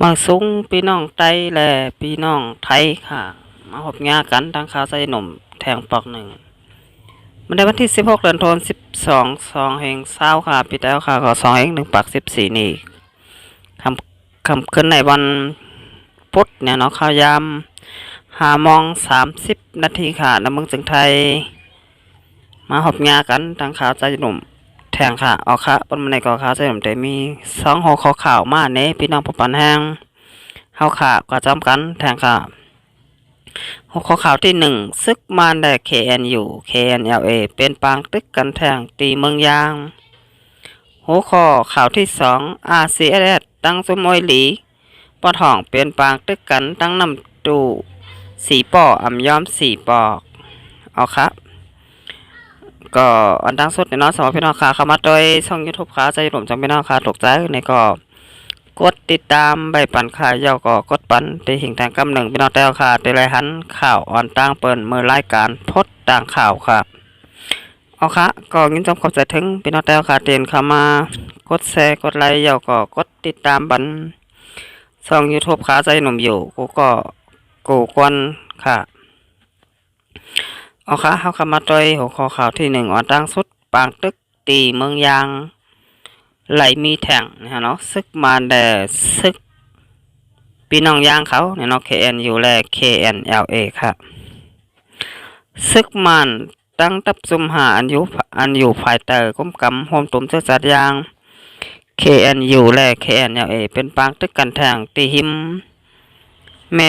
มาซุ้งพี่น้องไต้และพี่น้องไทยค่ะ มาหบงากันทางข่าวใส่หนุ่มแทงปอกหนึ่งมันในวันที่ 16 เดือนธันวาคม12 2แห่งเศร้าค่ะพี่แต้วค่ะขอ2แห่ง1ปัก 14 นี่คำคำขึ้นในวันพุธเนี่ยเนาะข่าวยามหามอง 30 นาทีค่ะน้ำเมืองจึงไทย มาหบงากันทางข่าวใจหนุ่ม แทงค่ะเอาค่ะบนมันในกอขาวใส่หนุ่มแต่มีสองหัวขาวขาวมาเน่พี่น้องผู้ปันแห้งเฮาค่ะก็จำกันแทงค่ะหัวขาวขาวที่หนึ่งซึกมานได้ KNU KNLA เป็นปางตึกกันแทงตีเมืองยางหัวข้อข่าวที่สอง RCS ตั้งสมอยหลีปอทองเป็นปางตึกกันตั้งนำตูสีปออ่ำย้อมสีปอก เอาครับ ก็อันดังสุดในเน้องสำหรับพี่น้องค่ะเข้ามาโดยช่องยูทูบค่ะใจหลมจังพี่น้องค่ะถูกใจในก็กดติดตามใบปันค่ะเยาก็กดปันตีหิงแทงกำหนึ่งพี่น้องแต้วค่ะตีไรหันข่าวอ่อนตั้งเปิดมือรายการพดต่างข่าวค่ะเอาค่ะก็ยินจำขอบใจถึงพี่น้องแต้วค่ะเตียนเข้ามากดแชร์กดไลค์เยาก็กดติดตามบันช่องยูทูบค่ะใจหนุ่มอยู่กูก็กูกวนค่ะ เอาค่ะเขาเข้ามาโดยหัวข้อข่าวที่หนึ่งอ่อนตั้งสุด ปางตึกตีเมืองยาง ไหลมีแท่งนะฮะเนาะซึกมาแดซึกพี่น้องยางเขาเนี่ยเนาะ KNU แล KNLA ค่ะ ซึกมันตั้งตับซุมหาอันอยู่อันอยู่ภายใต้ก้มกำโฮมตุ่มเสื้อจัดยาง KNU และ KNLA เป็นปางตึกกันแทงตีหิมแม่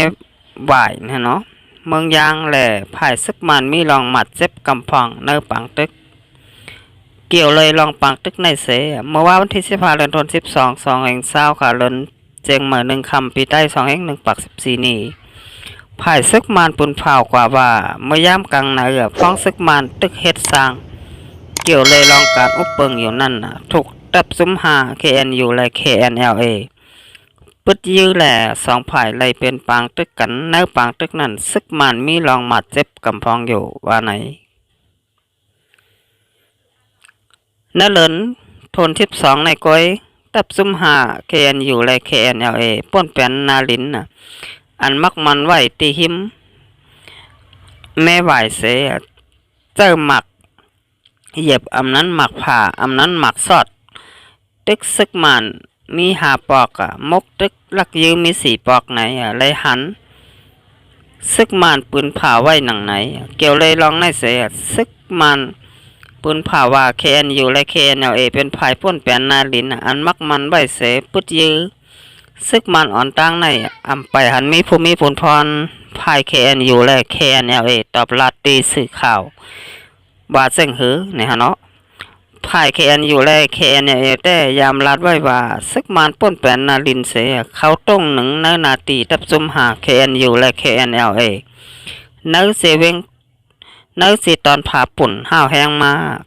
ไหวนะฮะเนาะ เมืองยางแหล่ภายซึกมันมีรองหมัดเจ็บกำพองเนอปังตึก เกี่ยวเลยลองปังตึกในเส เมื่อว่าวันที่สิบห้าเดือนธันวาคมสิบสองสองแห่งเศร้าค่ะเลินเจงเหมือหนึ่งคำปีใต้สองแห่งหนึ่งปักสิบสี่นี่ภายซึกมันปุนเผากว่าว่า เมื่อย่ำกลางเหนือฟ้องซึกมันตึกเฮ็ดสร้าง เกี่ยวเลยลองการอุปเปิงอยู่นั่นนะถูกตับซุ้มหา KNU และ KNLA ปึดยื้อแหล่สองฝ่ายเลยเป็นปางตึกกันเนื้อปางตึกนั้นซึกมันมีรองหมัดเจ็บกำพองอยู่ว่าไหนนเลินทนทิพสองในก้อยตับซุ่มหาเคนอยู่และเคนเอลเอป้นแปนนาลินน่ะ อันมักมันไหวตีหิม แม่ไหวเสยเจ้าหมัก เหยียบอำนั้นหมักผ่าอำนั้นหมักสอด ตึกซึกมัน มีหาปอกอะมกตึกลักยืมมีสี่ปอกไหนอะเลยหันซึกมันปืนผ่าไว้หนังไหน เกี่ยวเลยลองในเสียซึกมันปืนผ่าว่าเคนอยู่และเคนเอเป็นภายป้นแปนนาลินอันมักมันไว้เสปุดยื้อซึกมันอ่อนตั้งในอะอำไปหันมีภูมิผลพรภายเคนอยู่และเคนเอตอบลัดตีสื่อข่าวว่าเส้งหือเนี่ยฮะเนาะ ภายเคนอยู่แลเคนเอแต่ยามรัดไว้ว่าซึกมานป้นแปนนาลินเสยเขาต้องหนึ่งเนนาตีตับซุมหาเคนอยู่และเคนเอลเอเนื้อเสเวงเนื้อสีตอนผาปุ่นห้าวแห้งมาก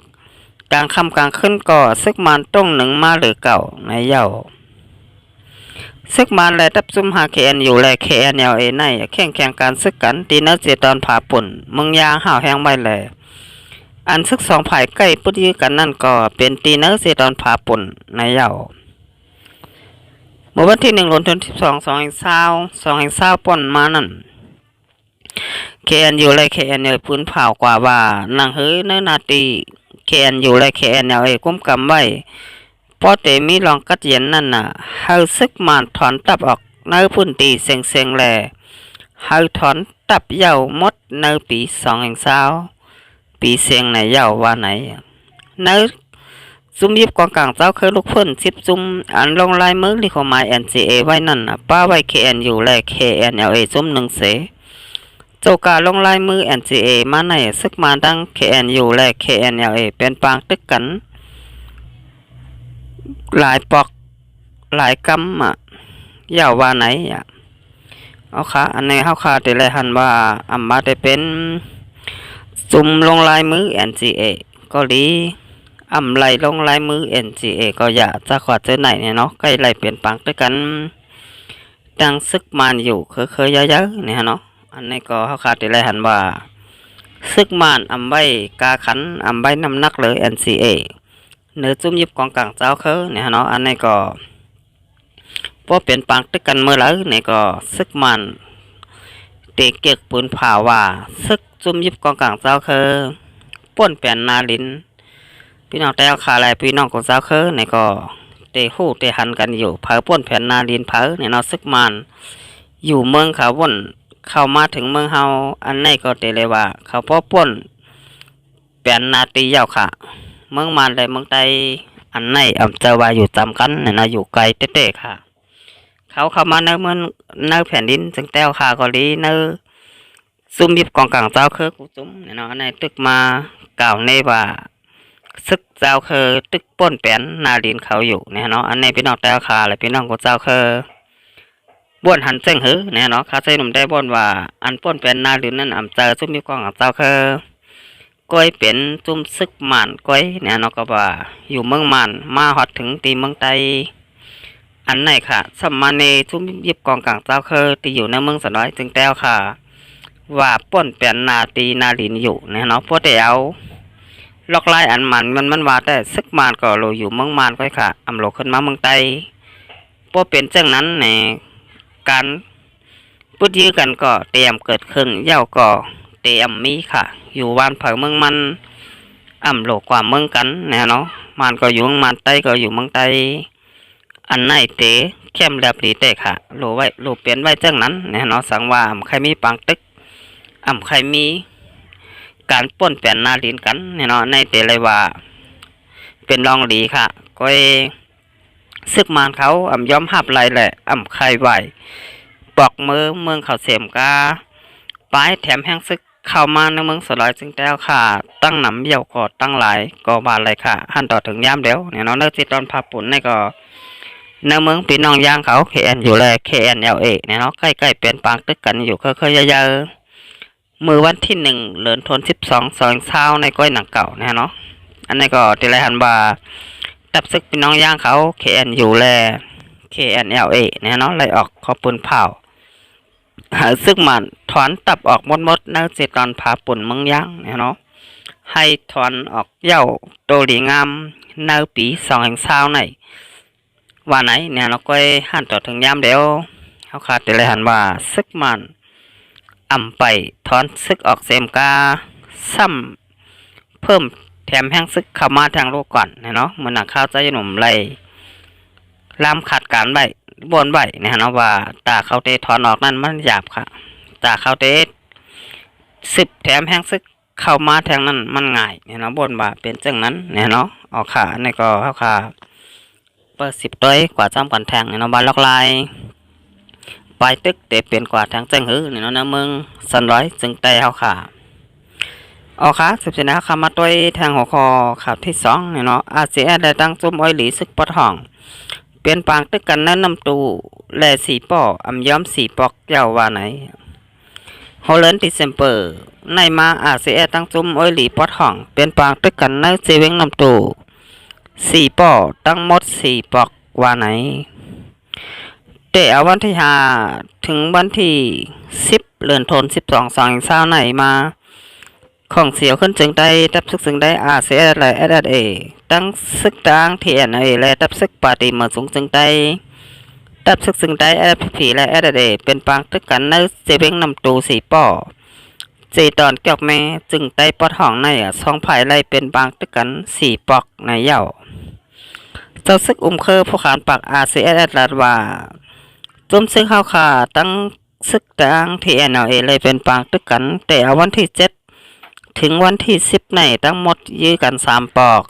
กลางคำกลางขึ้นก่อซึกมานต้องหนึ่งมาหรือเก่าในเย้าซึกมานและตับซุมหาเคนอยู่และเคนเอลเอในแข่งแข่งการซึกกันตีเนื้อสีตอนผาปุ่นมึงยางห้าวแห้งไว้เลย อันซึกสองฝ่ายใกล้ปุตยกันนั่นก็เป็นตีนอร์เซดอนผาปุ่นในเยาเมื่อวันที่หนึ่งลนทนที่สองสองแห่งเศร้าสองแห่งเศร้าป่นมานั่นเคนอยู่ไรเคนเนี่ยพื้นเผากว่าว่านางเฮ้ยเนื้อนาตีเคนอยู่ไรเคนเนี่ยกุ้มกำไว้พอเตมีลองกัดเย็นนั่นน่ะเฮาซึกมานถอนตับออกเนื้อพุ่นตีเสียงเสียงแลเฮาถอนตับเย่ามดเนื้อปีสองแห่งเศร้า ปีเสียงไหนยาวว่าไหนเนื้อซุ่มยิบกองกลางเจ้าเคยลูกเพิ่นสิบซุ่มอันลงลายมือลิขหมาย NCA ไว้นั่นนะป้าไว้ KN อยู่และ KNLA ซุ่มหนึ่งเสโจกาลงลายมือ NCA มาในซึกมาตั้ง KN อยู่และ KNLA เป็นปางตึกกัน หลายปอกหลายกำอะยาวว่าไหนอะเอาค่ะอันนี้เฮาค่ะแต่ละหันว่าอัมมาได้เป็น ซุ่มลงลายมือ NCA ก็ดีอ่ำไหลลงลายมือ NCA ก็อย่าจะขวาเจอไหนเนี่ยเนาะใกล้ไหลเปลี่ยนปังด้วยกันดังซึกมันอยู่เคยเคยเยอะๆเนี่ยเนาะอันนี้ก็เขาขาดที่ไรหันว่า ซึกมันอำไว้กาขันอำไว้น้ำหนักเลย NCA เนื้อจุ่มยิบกองกลางเจ้าคือเนี่ยเนาะอันนี้ก็พอเป็นปังตึกกันเมื่อไหร่เนี่ยก็ซึกมันเตะเก็กปืนผ่าว่าซึก จุ่มยิบกองกลางเจ้าเคอป้นแป่นนาลิน พี่น้องแต่เอาขาแลพี่น้องของเจ้าเคอเนี่ยก็เตะหู้เตะหันกันอยู่เผาป้นแผ่นนาลินเผาเนี่ยเนาซึกมันอยู่เมืองเขาว่นเข้ามาถึงเมืองเฮาอันนี้ก็เตะเลยว่า เขาพ่อป้นแป่นนาตียาวค่ะเมืองมันและเมืองใต้อันไหนอำเจอว่าอยู่จำกันเนี่ยนะอยู่ไกลเต้ๆค่ะ เขาเข้ามาในเมืองในแผ่นดินจึงแต้วค่ะก็ลีใน ซุ่มยิบกองกลางเจ้าคือกูจุ้มเนาะในตึกมากล่าวในว่าซึกเจ้าคือตึกป้นแปนนาดินเขาอยู่เนี่ยเนาะอันนี้พี่น้องแต้วค่ะและพี่น้องกูเจ้าคือบ้วนหันเจ้งหือเนี่ยเนาะข้าใจหนุ่มได้บ้วนว่าอันป้นแปนนาดินนั่นอำเจอซุ่มยิบกองกลางเจ้าคือก้อยเป็นจุ่มซึกหมานก้อยเนี่ยเนาะก็ว่าอยู่เมืองหมันมาฮอดถึงตีเมืองไตอันไหนค่ะสัมมาเนจุ่มยิบกองกลางเจ้าเคอตีอยู่ในเมืองสน้อยจึงแต้วค่ะ ว่าป้นเปลี่ยนนาตีนาลินอยู่เนี่ยเนาะพวกเดียวลอกไล่อันมันมันมันว่าแต่ซึกมานก็โลอยู่เมืองมานก้อยค่ะอำโลขึ้นมาเมืองไตพวกเป็นจังนั้นในการพูดยื้อกันก็เตรียมเกิดขึ้นเย้าก็เตรียมมีค่ะ อยู่บ้านเผาเมืองมันอ่ำโลกกว่าเมืองกันน่เนาะมันก็อยู่เมืองมันใต้ก็อยู่เมืองใต้อันไหนเตะเข้มแลบดีเตะค่ะโลไว้โลเปลี่ยนไว้จังนั้นน่เนาะสังว่าใครมีปังตึก อ่ำใครมีการป้นแปลนนาลินกันแน่เนาะในเตะเลยว่า เป็นรองดีค่ะ ก็เอซึกมานเขาอ่ำยอมหับไรแหละอ่ำใครไหวปอกมือเมืองเขาเสียมกาปลายแถมแห้งซึกเข้ามาในเมืองสลอยจึงแต้วค่ะ ตั้งหนำเดี่ยวก็ตั้งหลายก็บานเลยค่ะหันต่อถึงยามเดียวเนี่ยเนาะเนื้อจิตตอนพาปุ่นในก็ในเมืองพี่น้องย่างเขาเคแอนอยู่เลยเคแอนเอลเอเนี่ยเนาะใกล้ๆเป็นปางตึกกันอยู่เคยๆเยอะๆ มือวันที่หนึ่งเหลือนทนสิบสองสองเช้าในก้อยหนังเก่าเนี่ยเนาะอันนี้ก็ติไรหันบาตับซึกพี่น้องย่างเขาเคแอนอยู่แลเคแอนเอลเอเนี่ยเนาะไล่ออกขอปืนเผาหาซึ่งมันถอนตับออกมดมดๆในเจตอนผาปุ่นเมืองย่างเนี่ยเนาะให้ถอนออกเย้าโตหลีงามในปีสองแห่งเศร้าในว่าไหนเนี่ยเราก็หันต่อถึงยามเดียวเขาขาดแต่เลยหันว่าซึกมัน อ่ำไปถอนซึกออกเสมกาซ้ำเพิ่มแถมแห้งซึกเข้ามาทางโลกก่อนเนี่ยเนาะเหมือนหนักข้าวใจหนุ่มไรลามขาดการใบบนใบเนี่ยเนาะว่าตาเขาเตถอนออกนั่นมันหยาบค่ะตาเขาเตสิบแถมแห้งซึกเข้ามาทางนั้นมันง่ายเนี่ยเนาะบนว่าเป็นจังนั้นเนี่ยเนาะออกขาในก็เข้าขาเปิดสิบต้อยกว่าจำกันแทงเนี่ยเนาะบานลอกลาย ปลายตึกเตเปลี่ยนกว่าทางจังหือเนี่ยเนาะนะมึงสันร้อยจึงแต่เข้าขาออกขาสิบชนะคำมาต้อยแทงหัวคอขาที่สองเนี่ยเนาะอาเซียได้ตั้งจุ่มอ้อยหลีซึกปะทอง เปลี่ยนปางตึกกันนั้นนำตูแลสีป่ออำย้อมสีปอกเจ้าว่าไหนฮอลแลนดิเซมเปอร์ในมาอาเซียตั้งจุ่มอ้อยหลีปอดห่อง เปลี่ยนปางตึกกันในเซเวงนำตูสีป่อตั้งหมดสีปอกว่าไหน แต่เอาวันที่ห้าถึงวันที่สิบเดือนธันสิบสองสองเศร้าไหนมา ของเสียวขึ้นจึงได้ดับซึกจึงได้อาเซียและเอสเอตั้งซึกตั้งเทีเอ็นเอและดับซึกปาติเมือสูงจึงได้ดับซึกจึงได้เอสพีและเอสเอเป็นปางตึกกันในเซเว่งนำตูสีป่อเจตอนเกี่ยวแม่จึงได้ปอดห้องในอะสองภายไล่เป็นปางตึกกันสี่ปอกในเหย้าเจ้าซึกอุ้มเคอผู้ขานปากอาเซียและลาดว่า จุมซึกเข้าขาตั้งซึกตั้งทีเอ็นเอเลยเป็นปางตึกกัน แต่เอาวันที่เจ็ดถึงวันที่สิบในทั้งหมดยื้อกันสามปอก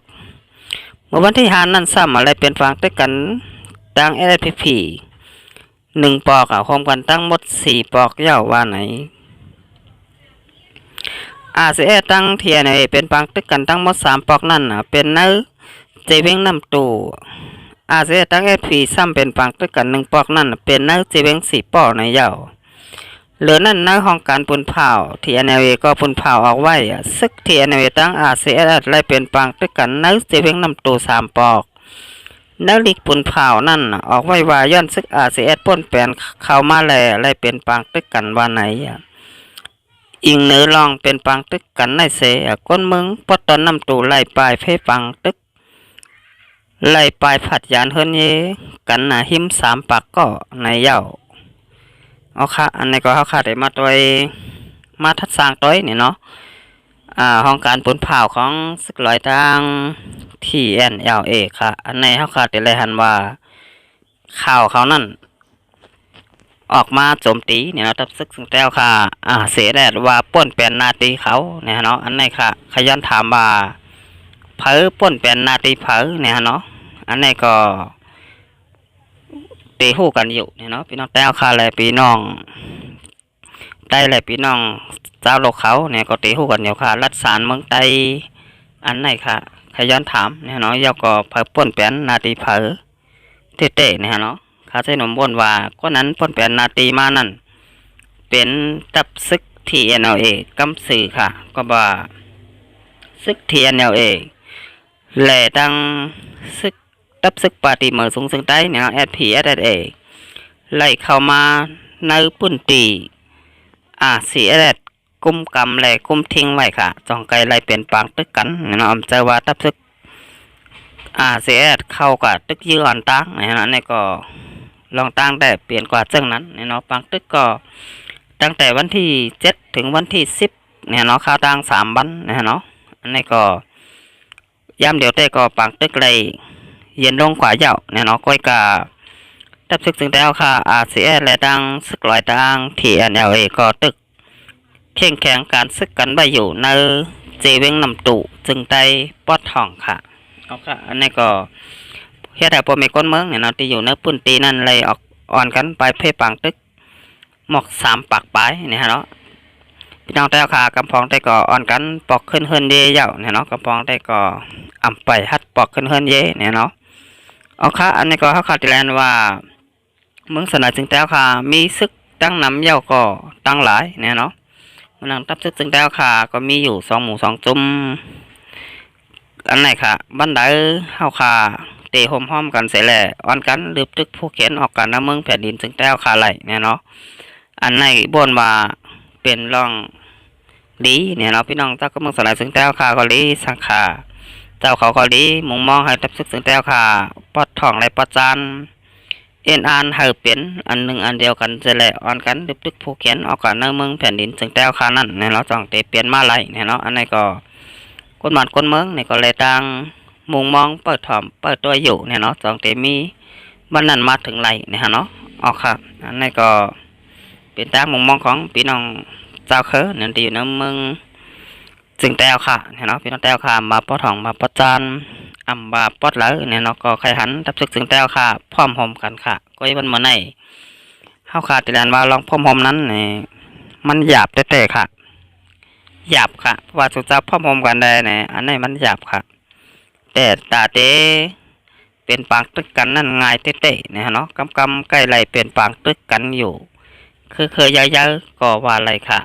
เมื่อวันที่หานั้นซ้ำอะไรเป็นฟังด้วยกันตั้งเอพีพีหนึ่งปอกอะรวมกันตั้งหมดสี่ปอกยาวว่าไหนอาเซตั้งเทียนเอเป็นฟังด้วยกันตั้งหมดสามปอกนั่นอะเป็นเนื้อเจเวงน้ำตู อาเซียตั้งเอพีซ้ำเป็นฟังด้วยกันหนึ่งปอกนั่น เป็นนื้อเจเวงสี่ปอกในยาวเหลือนั่นในห้องการปุ่นเผาทีเอเนวก็ปุ่นเผาออกไว้ซึกทีเอเนวตั้งอาเซียไล่เป็นปางตึกกันในเซเวงนำตูสามปอกนลิกปุ่นเผานั่น ออกไว้ว่าย้อนซึกอาเซียป่นแปลนเข้ามาแลไล่เป็นปางตึกกันว่าไหนอิงเนื้อลองเป็นปางตึกกันในเสอะก้นมึงปอตอนนำตูไล่ปลายเพปังตึก ไล่ปลายผัดยานเฮิรนเยกันหนาหิมสามปากก็ในเย้าเอาค่ะอันนี้ก็เขาค่ะได้มาตัวมาทัดสร้างตัวนี่เนาะอ่าห้องการปนเผาของสึกลอยทาง TNLA ค่ะ อันในเขาค่ะได้เลยหันว่าข่าวเขานั่นออกมาโจมตีเนี่ยเนาะทับซึกซึ่งแต้วค่ะ อ่า เสียแดดว่าป้นเป็นนาตีเขาเนี่ยเนาะอันในค่ะ ขยันถามว่า เผอป้นเป็นนาตีเผอเนี่ยเนาะอันนี้ก็ตีหู้กันอยู่เนี่ยเนาะพี่น้องแต้วค่ะแลพี่น้องได้และพี่น้องเจ้าโลกเขาเนี่ยก็ตีหู้กันอยู่ค่ะ รัฐสารเมืองไตอันไหนค่ะขยันถามเนี่ยเนาะยาก็เผอป้นเป็นนาตีเผอเตะเนี่ยเนาะข้าใช้หนมบ่นว่าก็นั้นป้นเป็นนาตีมานั่นเป็นตับซึกทีเอ็นเออกำสื่อค่ะ ก็ว่าซึกทีเอ็นเอ แหล่ดังซึกตับซึกปาร์ตี้เมือสูงสึงใต้เนี่ยแอดพีแอดเอไล่เข้ามาในปุ่นตีอ่าสีแอดกุมกำแลกุมทิ้งไว้ค่ะจองไกลไล่เป็นปางตึกกันเนาะจอว่าตับซึกอ่าสีแอดเข้ากับตึกยือนตั้งนะฮะนี่ก็ลองตั้งได้เปลี่ยนกว่าเจ้งนั้นเนี่ยเนาะปางตึกก็ตั้งแต่วันที่เจ็ดถึงวันที่สิบเนี่ยเนาะข้าวตั้งสามวันนะเนาะอันนี้ก็ ย่ำเดียวแต่ก็ปางตึกเลยเย็นลงกว่าเหยาเนี่ยเนาะก้อยกาตับซึกซึงแล้วค่ะ RCS และดังซึกลอยดัง TNLA ก็ตึกเข่งแข็งการซึกกันไว้อยู่ในเจเวงนำตุจึงไต้ปอดทองค่ะเอาค่ะอันนี้ก็เฮ็ดให้พวกมีก้นเมืองเนี่ยเนาะที่อยู่ในพื้นที่นั่นเลยออกอ่อนกันไปเพ่ปังตึกหมอกสามปากปลายเนี่ยฮะเนาะ พี่น้องแต่ค่ะกำพองได้ก็อ่อนกันปอกขึ้นเฮิรนเดีเหยาเนี่ยเนาะกำพองได้ก็อ่ำไปฮัดปอกขึ้นเฮิรนเยเนี่ยเนาะเอาค่ะอันนี้ก็เขาขาดแลนว่ามืองสนาจึงแต้วค่ะ มีซึกตั้งน้ำเย้าก็ตั้งหลายเนี่ยเนาะเมืองตับซึกจึงแต้วค่ะ ก็มีอยู่สองหมู่สองจุ่มอันไหนค่ะบ้านใดเฮาค่ะเตะหอมห้อมกันเสียแหละอ่อนกันลืบตึกผู้เขียนออกกันน้ำเมืองแผ่นดินจึงแต้วค่ะไหลเนี่ยเนาะอันไหนบนว่า เป็นร่องดีเนี่ยเนาพี่น้องเจ้าก็มืองสนาจึงแต้วค่ะก็ลีสังขาเจ้าเขาก็ดีมุงมองให้ตับซึกสึงแต้วค่ะปอดทองและปอดจานเอ็นอานให้เป็นอันหนึ่งอันเดียวกันจะแหละอ่อนกันดึบตึกผู้เขียนออกกันในเมืองแผ่นดินสึงแต้วค่ะนั่นเนี่ยเราจ้องเตเปลี่ยนมาไรเนี่ยเนาะอันนี้ก็คนบ้านคนเมืองเนี่ยก็เลยต่างมุงมองเปิดถ่อมเปิดตัวอยู่เนี่ยเนาะจ้องเตมีบ้านนั้นมาถึงไรเนี่ยฮะเนาะออกค่ะอันนี้ก็ เป็นตางมุงมองของพี่น้องเจ้าเคอเนี่ยที่อยู่นเมืองจึงแต้วค่ะเนี่ยเนาะพี่น้องแต้วค่ะมาปอทองมาปอจานอ่ำบาปอดเหลอเนี่ยเนาะก็ใครหันทับซึกจึงแต้วค่ะพร้อมหอมกันค่ะ ก็ยังมันมาในเฮาค่ะติแลนว่าลองพร้อมหอมนั้นนี่มันหยาบแต่ๆค่ะ หยาบค่ะว่าสุดจะพร้อมหอมกันได้เนี่ยอันนี้มันหยาบค่ะ แต่ตาเต้เป็นปางตึกกันนั่นง่ายเต้ๆเนี่ยเนาะกำกำใกล้ไหลเป็นปางตึกกันอยู่ คือเคยเยอะๆก็ว่าอะไรค่ะ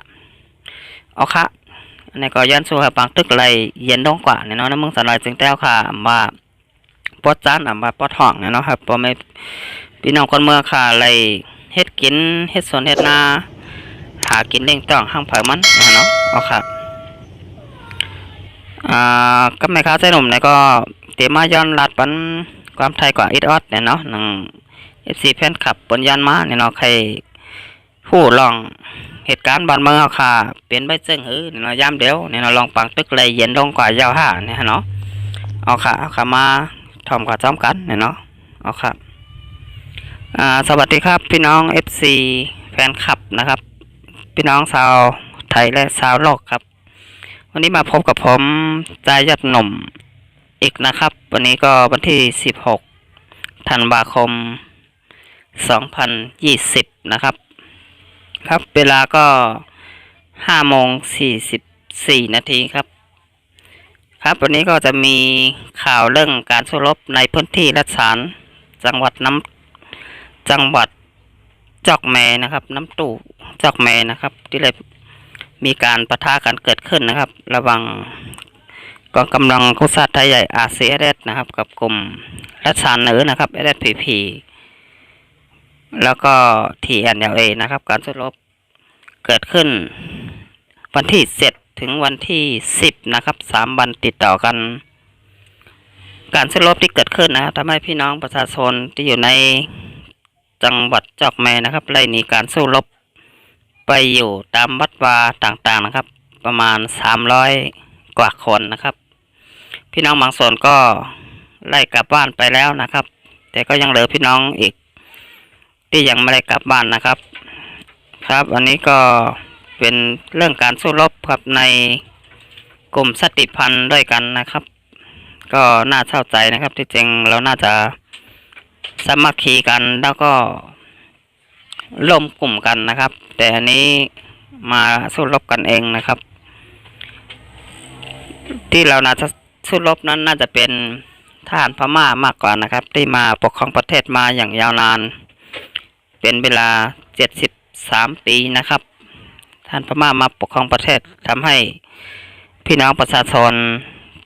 เอาค่ะอันนี้ก็ย้อนสู่ห้ปังตึกไหลเย็นลงกว่าเนี่ยเนาะในเมืองสลายจึงแต้วค่ะอำว่าปอดจานอำว่าปอดห้องเนี่ยเนาะครับพอแม่พี่น้องคนเมืองค่ะไหลเฮ็ดกินเฮ็ดสวนเฮ็ดนาหากินเล่งต้องห้างเผามันนะเนาะเอาค่ะอ่าก็แม่ค้าใจหนุ่มเนี่ยก็เตรียมมาย้อนลัดปันความไทยกว่าอิดออดเนี่ยเนาะหนัง FC แฟนคลับปนยันมาเนี่ยเนาะใคร ผู้ลองเหตุการณ์บ้านเมืองเอาค่ะ เปลี่ยนไปเจิงหือเนี่ยเนาะยามเดียวเนี่ยเนาะลองปังตึกเลยเย็นลงกว่ายาวห้าเนี่ยเนาะเอาค่ะเอาค่ะมาทอมกับจ้อมกันเนี่ยเนาะเอาค่ะอ่าสวัสดีครับพี่น้อง FC แฟนคลับนะครับ พี่น้องชาวไทยและชาวโลกครับ วันนี้มาพบกับผมจายัดหนุ่มอีกนะครับ วันนี้ก็วันที่ 16ธันวาคม 2020 นะครับ ครับเวลาก็ห้าโมงสี่สิบสี่นาทีครับ ครับวันนี้ก็จะมีข่าวเรื่องการสู้รบในพื้นที่รัฐสารจังหวัดน้ำจังหวัดจอกแมนะครับ น้ำตู่จอกแมนะครับ ที่เลยมีการประทะกันเกิดขึ้นนะครับ ระหว่างกองกำลังกุศลไทยใหญ่ RCS นะครับ กับกลุ่มรัฐสารเนือนะครับ SPP แล้วก็ TNLA นะครับ การสู้รบเกิดขึ้น วันที่เจ็ดถึงวันที่สิบนะครับสามวันติดต่อกัน การสู้รบที่เกิดขึ้นนะครับทำให้พี่น้องประชาชนที่อยู่ในจังหวัดจอกแมนะครับไล่หนีการสู้รบไปอยู่ตามวัดวาต่างๆนะครับ ประมาณสามร้อยกว่าคนนะครับ พี่น้องบางส่วนก็ไล่กลับบ้านไปแล้วนะครับ แต่ก็ยังเหลือพี่น้องอีก ที่ยังไม่ได้กลับบ้านนะครับ ครับอันนี้ก็เป็นเรื่องการสู้รบครับในกลุ่มสติพันธ์ด้วยกันนะครับ ก็น่าเศร้าใจนะครับที่จริงเราน่าจะสามัคคีกันแล้วก็ร่วมกลุ่มกันนะครับ แต่อันนี้มาสู้รบกันเองนะครับ ที่เราน่าจะสู้รบนั้นน่าจะเป็นทหารพม่ามากกว่านะครับ ที่มาปกครองประเทศมาอย่างยาวนาน เป็นเวลาเจ็ดสิบสามปีนะครับ ท่านพม่ามาปกครองประเทศทำให้พี่น้องประชาชน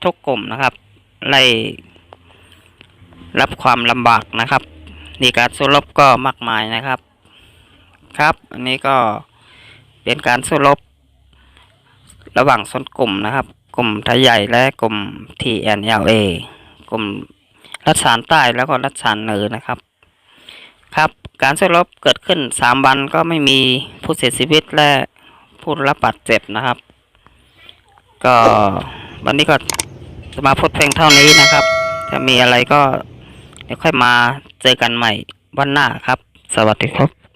ทุกกลุ่มนะครับไล่รับความลำบากนะครับนี่การสู้รบก็มากมายนะครับครับ อันนี้ก็เป็นการสู้รบระหว่างสนกลุ่มนะครับ กลุ่มไทยใหญ่และกลุ่ม TNLA กลุ่มรัฐสานใต้แล้วก็รัฐสานเหนือนะครับ ครับ การสู้รบเกิดขึ้นสามวันก็ไม่มีผู้เสียชีวิตและผู้รับบาดเจ็บนะครับ ก็วันนี้ก็จะมาพูดเพลงเท่านี้นะครับ ถ้ามีอะไรก็เดี๋ยวค่อยมาเจอกันใหม่วันหน้าครับ สวัสดีครับ